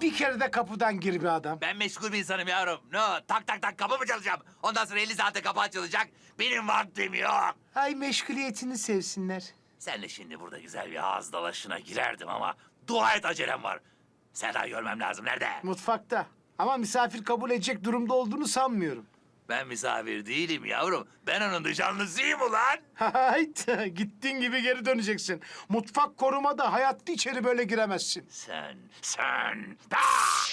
Bir kere de kapıdan gir bir adam. Ben meşgul bir insanım yavrum. No, tak tak tak kapı mı çalacağım? Ondan sonra 50 saate kapı açılacak. Benim vaktim yok. Ay meşguliyetini sevsinler. Sen de şimdi burada güzel bir ağız dalaşına girerdim ama dua et acelem var. Seda görmem lazım. Nerede? Mutfakta. Ama misafir kabul edecek durumda olduğunu sanmıyorum. Ben misafir değilim yavrum. Ben onun nişanlısıyım ulan. Hayt, gittiğin gibi geri döneceksin. Mutfak korumada hayatta içeri böyle giremezsin. Sen, sen. Ah!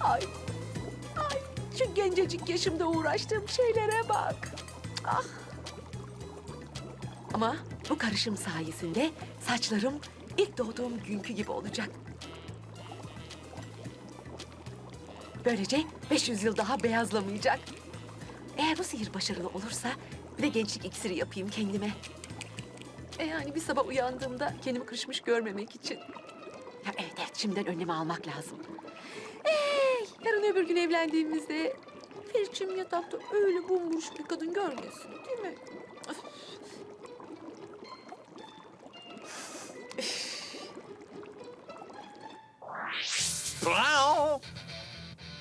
Ay, ay şu gencecik yaşımda uğraştığım şeylere bak. Ah. Ama bu karışım sayesinde saçlarım ilk doğduğum günkü gibi olacak. Böylece 500 yıl daha beyazlamayacak. Eğer bu sihir başarılı olursa bir de gençlik iksiri yapayım kendime. E yani bir sabah uyandığımda kendimi kırışmış görmemek için. Ya evet evet şimdiden önlemi almak lazım. Hey, yarın öbür gün evlendiğimizde Ferit'ciğim yatakta öyle bomboş bir kadın görmesin değil mi? Öf.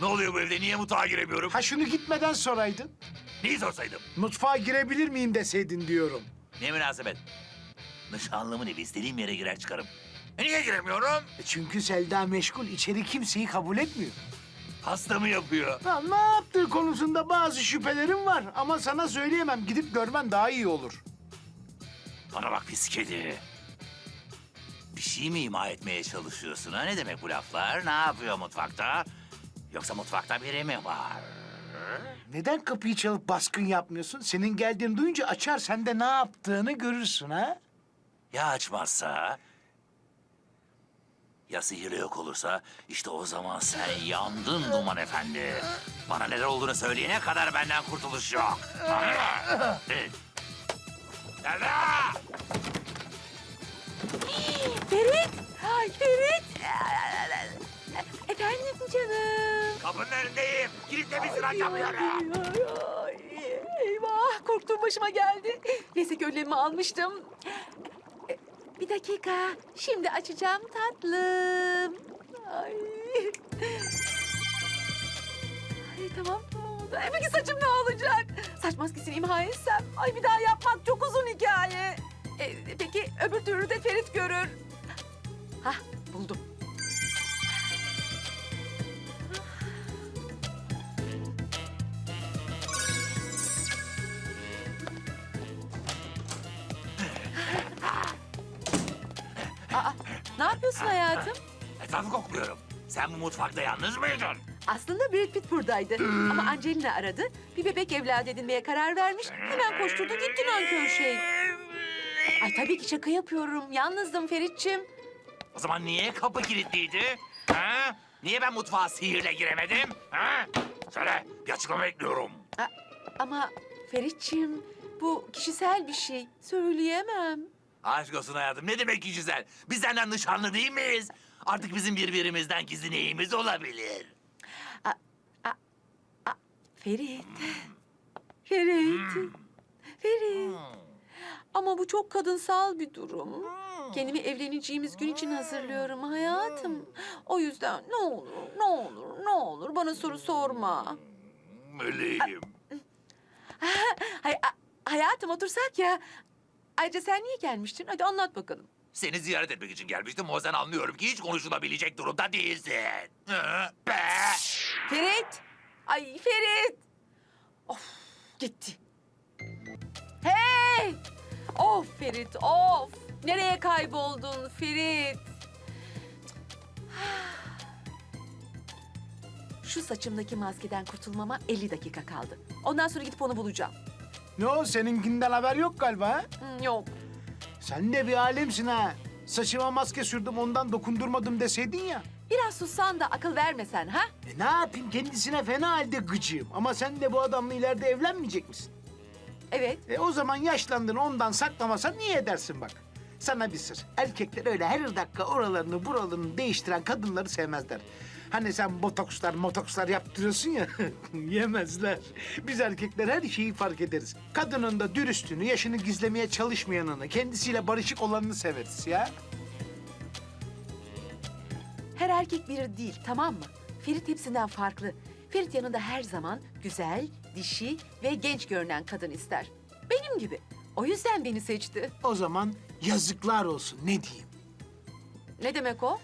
Ne oluyor bu evde? Niye mutfağa giremiyorum? Ha şunu gitmeden soraydın. Neyi sorsaydım? Mutfağa girebilir miyim deseydin diyorum. Ne münasebet? Nişanlımın evi istediğim yere girer çıkarım. E niye giremiyorum? E Çünkü Selda meşgul, içeri kimseyi kabul etmiyor. Hasta mı yapıyor? Ha, ne yaptığı konusunda bazı şüphelerim var ama sana söyleyemem. Gidip görmen daha iyi olur. Bana bak pis kedi. Bir şey mi ima etmeye çalışıyorsun ha? Ne demek bu laflar? Ne yapıyor mutfakta? Yoksa mutfakta biri mi var? Neden kapıyı çalıp baskın yapmıyorsun? Senin geldiğini duyunca açar, sen de ne yaptığını görürsün ha? Ya açmazsa? Ya sihirli yok olursa? işte o zaman sen yandın Duman Efendi. Bana neler olduğunu söyleyene kadar benden kurtuluş yok. Nerede? Ferit! Ay Ferit! Efendim canım. Kapının önündeyim. Kilitlemişsin Ay, açamıyorum. ay, ay, Eyvah korktuğum başıma geldi. Neyse ki önlemimi almıştım. E, Bir dakika. Şimdi açacağım tatlım. Ay. Ay tamam tamam oldu. E peki saçım ne olacak? Saç maskesini imha etsem. Ay bir daha yapmak çok uzun hikaye. E, peki öbür türlü de Ferit görür. Hah buldum. Yapıyorsun hayatım? Etrafı kokluyorum. Sen bu mutfakta yalnız mıydın? Aslında Brad Pitt buradaydı. Ama Angelina aradı. Bir bebek evlat edinmeye karar vermiş. Hemen koşturdu gitti nankör şey. Ay tabii ki şaka yapıyorum. Yalnızdım Feritçim. O zaman niye kapı kilitliydi? Ha? Niye ben mutfağa sihirle giremedim? Ha? Söyle, bir açıklama bekliyorum. A- ama Feritçim bu kişisel bir şey. Söyleyemem. Aşk olsun hayatım, ne demek ki güzel? Biz senden nişanlı değil miyiz? Artık bizim birbirimizden gizli neyimiz olabilir? Ferit. Ferit. Ferit. Ama bu çok kadınsal bir durum. Kendimi evleneceğimiz gün için hazırlıyorum hayatım. O yüzden ne olur, ne olur, ne olur bana soru sorma. Meleğim. Hay, a- hayatım otursak ya. Ayrıca sen niye gelmiştin? Hadi anlat bakalım. Seni ziyaret etmek için gelmiştim. O yüzden anlıyorum ki hiç konuşulabilecek durumda değilsin. Hı? Be! Ferit! Ay Ferit! Of gitti. Hey! Of Ferit of! Nereye kayboldun Ferit? Şu saçımdaki maskeden kurtulmama 50 dakika kaldı. Ondan sonra gidip onu bulacağım. Ne o, seninkinden haber yok galiba ha? Yok. Sen de bir alemsin ha. Saçıma maske sürdüm, ondan dokundurmadım deseydin ya. Biraz sussan da akıl vermesen ha? E ne yapayım, kendisine fena halde gıcığım. Ama sen de bu adamla ileride evlenmeyecek misin? Evet. E o zaman yaşlandın ondan saklamasan niye edersin bak. Sana bir sır. Erkekler öyle her dakika oralarını buralarını değiştiren kadınları sevmezler. Hani sen botokslar motokslar yaptırıyorsun ya yemezler. Biz erkekler her şeyi fark ederiz. Kadının da dürüstünü, yaşını gizlemeye çalışmayanını, kendisiyle barışık olanını severiz ya. Her erkek biri değil, tamam mı? Ferit hepsinden farklı. Ferit yanında her zaman güzel, dişi ve genç görünen kadın ister. Benim gibi. O yüzden beni seçti. O zaman yazıklar olsun ne diyeyim. Ne demek o?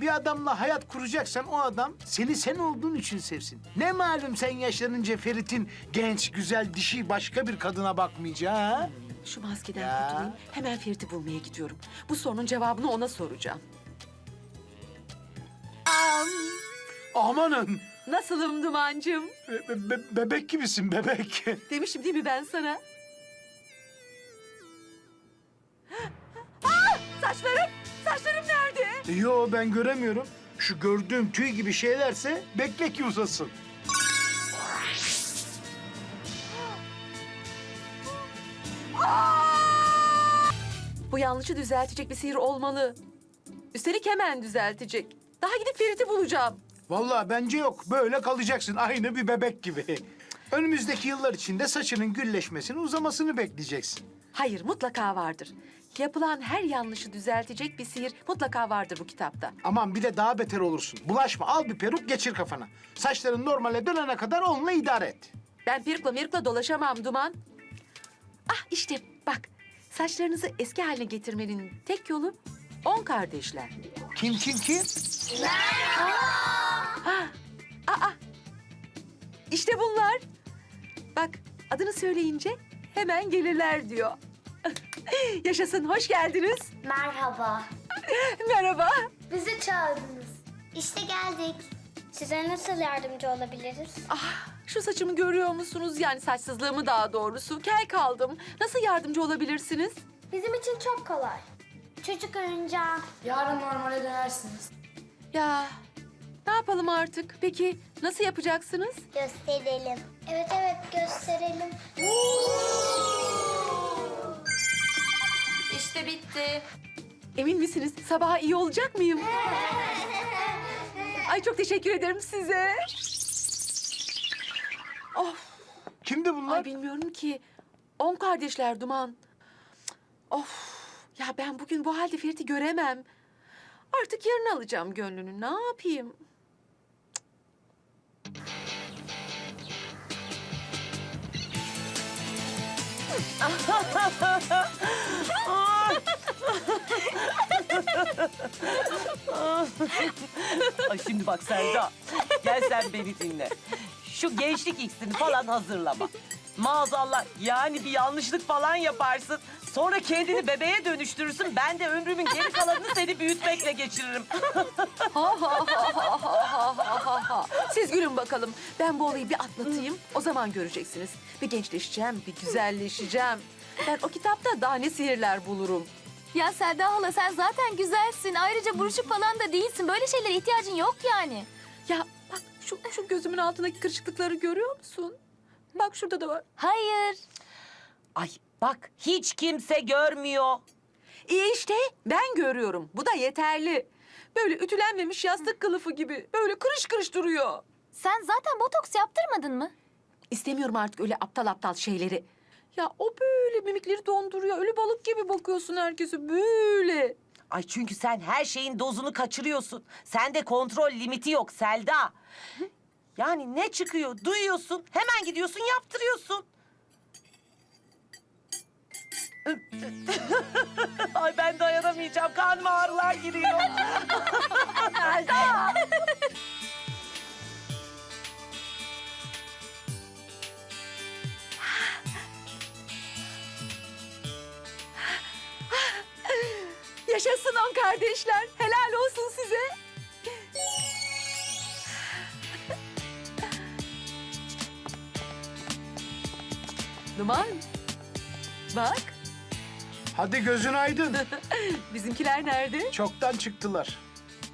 Bir adamla hayat kuracaksan o adam seni sen olduğun için sevsin. Ne malum sen yaşlanınca Ferit'in genç, güzel, dişi başka bir kadına bakmayacağı ha? Şu maskeden Ya. kurtulayım. Hemen Ferit'i bulmaya gidiyorum. Bu sorunun cevabını ona soracağım. Amanın! Nasılım Duman'cığım? Be- be- bebek gibisin bebek. Demiştim değil mi ben sana? Saçlarım! Saçlarım nerede? Yo ben göremiyorum. Şu gördüğüm tüy gibi şeylerse bekle ki uzasın. Bu yanlışı düzeltecek bir sihir olmalı. Üstelik hemen düzeltecek. Daha gidip Ferit'i bulacağım. Vallahi bence yok. Böyle kalacaksın aynı bir bebek gibi. Önümüzdeki yıllar içinde saçının gülleşmesini, uzamasını bekleyeceksin. Hayır, mutlaka vardır. Yapılan her yanlışı düzeltecek bir sihir mutlaka vardır bu kitapta. Aman bir de daha beter olursun. Bulaşma, al bir peruk geçir kafana. Saçların normale dönene kadar onunla idare et. Ben pirkla mirkla dolaşamam Duman. Ah işte bak, saçlarınızı eski haline getirmenin tek yolu on kardeşler. Kim kim kim? Aa, işte bunlar. Bak, adını söyleyince hemen gelirler diyor. Yaşasın, hoş geldiniz. Merhaba. Merhaba. Bizi çağırdınız. İşte geldik. Size nasıl yardımcı olabiliriz? Ah, şu saçımı görüyor musunuz? Yani saçsızlığımı daha doğrusu. Kel kaldım. Nasıl yardımcı olabilirsiniz? Bizim için çok kolay. Çocuk oyuncağı. Yarın normale dönersiniz. Ya, ne yapalım artık? Peki nasıl yapacaksınız? Gösterelim. Evet evet gösterelim. İşte bitti. Emin misiniz? Sabaha iyi olacak mıyım? Ay çok teşekkür ederim size. Of, Kimdi bunlar? ay bilmiyorum ki. On kardeşler Duman. Of, ya ben bugün bu halde Ferit'i göremem. Artık yarın alacağım gönlünü. Ne yapayım? Ay şimdi bak Selda. Gel sen beni dinle. Şu gençlik iksirini falan hazırlama. Maazallah yani bir yanlışlık falan yaparsın. Sonra kendini bebeğe dönüştürürsün. Ben de ömrümün geri kalanını seni büyütmekle geçiririm. Siz gülün bakalım. Ben bu olayı bir atlatayım. O zaman göreceksiniz. Bir gençleşeceğim, bir güzelleşeceğim. Ben o kitapta daha ne sihirler bulurum. Ya Selda hala sen zaten güzelsin. Ayrıca buruşuk falan da değilsin. Böyle şeylere ihtiyacın yok yani. Ya bak şu, şu gözümün altındaki kırışıklıkları görüyor musun? Bak şurada da var. Hayır. Ay bak hiç kimse görmüyor. İyi işte ben görüyorum. Bu da yeterli. Böyle ütülenmemiş yastık kılıfı gibi. Böyle kırış kırış duruyor. Sen zaten botoks yaptırmadın mı? İstemiyorum artık öyle aptal aptal şeyleri. Ya o böyle mimikleri donduruyor. Ölü balık gibi bakıyorsun herkese böyle. Ay çünkü sen her şeyin dozunu kaçırıyorsun. Sende kontrol limiti yok Selda. Yani ne çıkıyor duyuyorsun hemen gidiyorsun yaptırıyorsun. Ay ben dayanamayacağım. Karnıma ağrılar giriyor. Yaşasın on kardeşler. Helal olsun size. Duman. Bak Hadi gözün aydın. bizimkiler nerede? Çoktan çıktılar.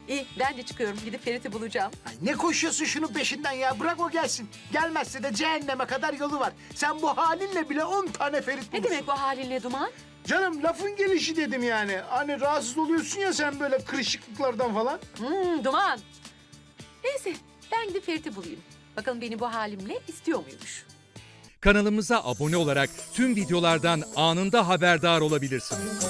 İyi ben de çıkıyorum. Gidip Ferit'i bulacağım. Ay ne koşuyorsun şunun peşinden ya? Bırak o gelsin. Gelmezse de cehenneme kadar yolu var. Sen bu halinle bile on tane Ferit Ne bulursun. demek bu halinle Duman? Canım lafın gelişi dedim yani. Hani rahatsız oluyorsun ya sen böyle kırışıklıklardan falan. Hmm, Duman. Neyse ben gidip Ferit'i bulayım. Bakalım beni bu halimle istiyor muymuş? Kanalımıza abone olarak tüm videolardan anında haberdar olabilirsiniz.